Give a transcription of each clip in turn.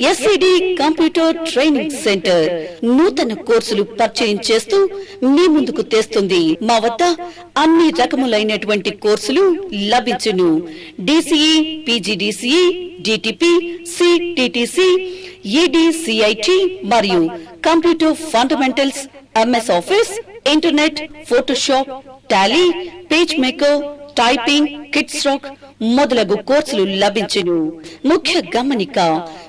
SCD computer training centre నూతన కోర్సులు పరిచయం చేస్తూ మీ ముందుకు తెస్తుంది. మా వద్ద అన్ని రకములైనటువంటి కోర్సులు లభించును. DCE PGDCE DTP CTTC EDCIT మరియు computer fundamentals MS office internet Photoshop Tally page maker typing kids rock మొదలగు కోర్సులు లభించును ముఖ్య గమనిక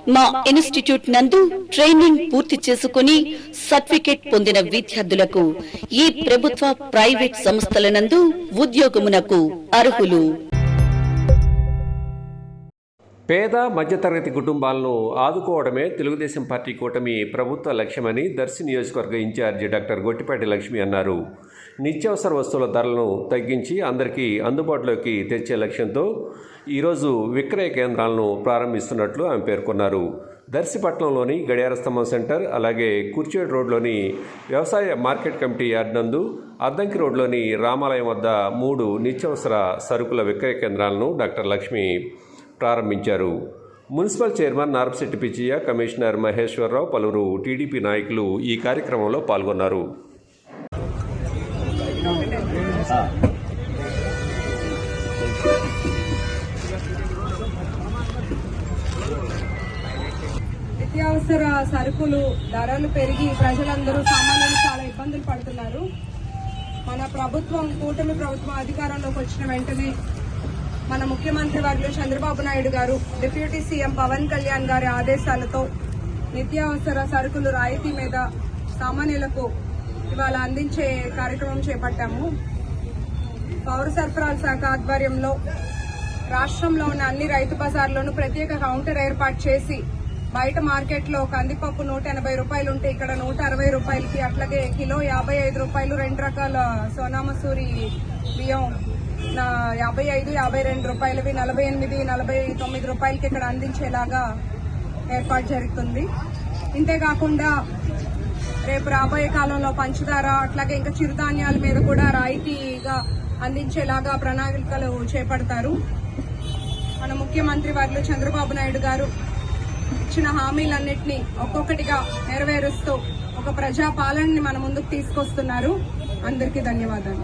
మా ఇన్స్టిట్యూట్ నందు ట్రైనింగ్ పూర్తి చేసుకుని సర్టిఫికేట్ పొందిన విద్యార్థులకు ఈ ప్రభుత్వ ప్రైవేట్ సంస్థల నందు ఉద్యోగమునకు అర్హులు పేద మధ్యతరగతి కుటుంబాలను ఆదుకోవడమే తెలుగుదేశం పార్టీ కూటమి ప్రభుత్వ లక్ష్యమని దర్శి నియోజకవర్గ ఇన్ఛార్జి డాక్టర్ గొట్టిపాటి లక్ష్మి అన్నారు. నిత్యావసర వస్తువుల ధరలను తగ్గించి అందరికీ అందుబాటులోకి తెచ్చే లక్ష్యంతో ఈరోజు విక్రయ కేంద్రాలను ప్రారంభిస్తున్నట్లు ఆమె పేర్కొన్నారు. దర్శిపట్నంలోని గడియార స్తంభం సెంటర్ అలాగే కుర్చేడు రోడ్లోని వ్యవసాయ మార్కెట్ కమిటీ యార్డ్ నందు అద్దంకి రోడ్లోని రామాలయం వద్ద మూడు నిత్యావసర సరుకుల విక్రయ కేంద్రాలను డాక్టర్ లక్ష్మి ప్రారంభించారు. Municipal chairman Narapasetti Pichaiah commissioner Maheswararao పలువురు టీడీపీ నాయకులు ఈ కార్యక్రమంలో పాల్గొన్నారు. నిత్యావసర సరుకులు ధరలు పెరిగి ప్రజలందరూ సామాన్యులు చాలా ఇబ్బందులు పడుతున్నారు. మన ప్రభుత్వం కూటమి ప్రభుత్వం అధికారంలోకి వచ్చిన వెంటనే మన ముఖ్యమంత్రి వర్యులు చంద్రబాబు నాయుడు గారు డిప్యూటీ సీఎం పవన్ కళ్యాణ్ గారి ఆదేశాలతో నిత్యావసర సరుకులు రాయితీ మీద సామాన్యులకు ఇవాళ అందించే కార్యక్రమం చేపట్టాము. పౌర సరఫరాల శాఖ ఆధ్వర్యంలో రాష్ట్రంలో ఉన్న అన్ని రైతు బజార్లోనూ ప్రత్యేక కౌంటర్ ఏర్పాటు చేసి బయట మార్కెట్లో కందిపప్పు నూట ఎనభై రూపాయలు ఉంటే ఇక్కడ నూట అరవై రూపాయలకి అట్లాగే కిలో యాభై ఐదు రూపాయలు రెండు రకాల సోనామసూరి బియ్యం యాభై ఐదు యాభై రెండు రూపాయలవి నలభై ఎనిమిది నలభై తొమ్మిది రూపాయలకి ఇక్కడ అందించేలాగా ఏర్పాటు జరుగుతుంది. ఇంతేకాకుండా రేపు రాబోయే కాలంలో పంచదార అట్లాగే ఇంకా చిరుధాన్యాల మీద కూడా రాయితీగా అందించేలాగా ప్రణాళికలు చేపడతారు. మన ముఖ్యమంత్రి వారు చంద్రబాబు నాయుడు గారు ఇచ్చిన హామీలన్నింటినీ ఒక్కొక్కటిగా నెరవేరుస్తూ ఒక ప్రజా పాలనని మన ముందుకు తీసుకొస్తున్నారు. అందరికీ ధన్యవాదాలు.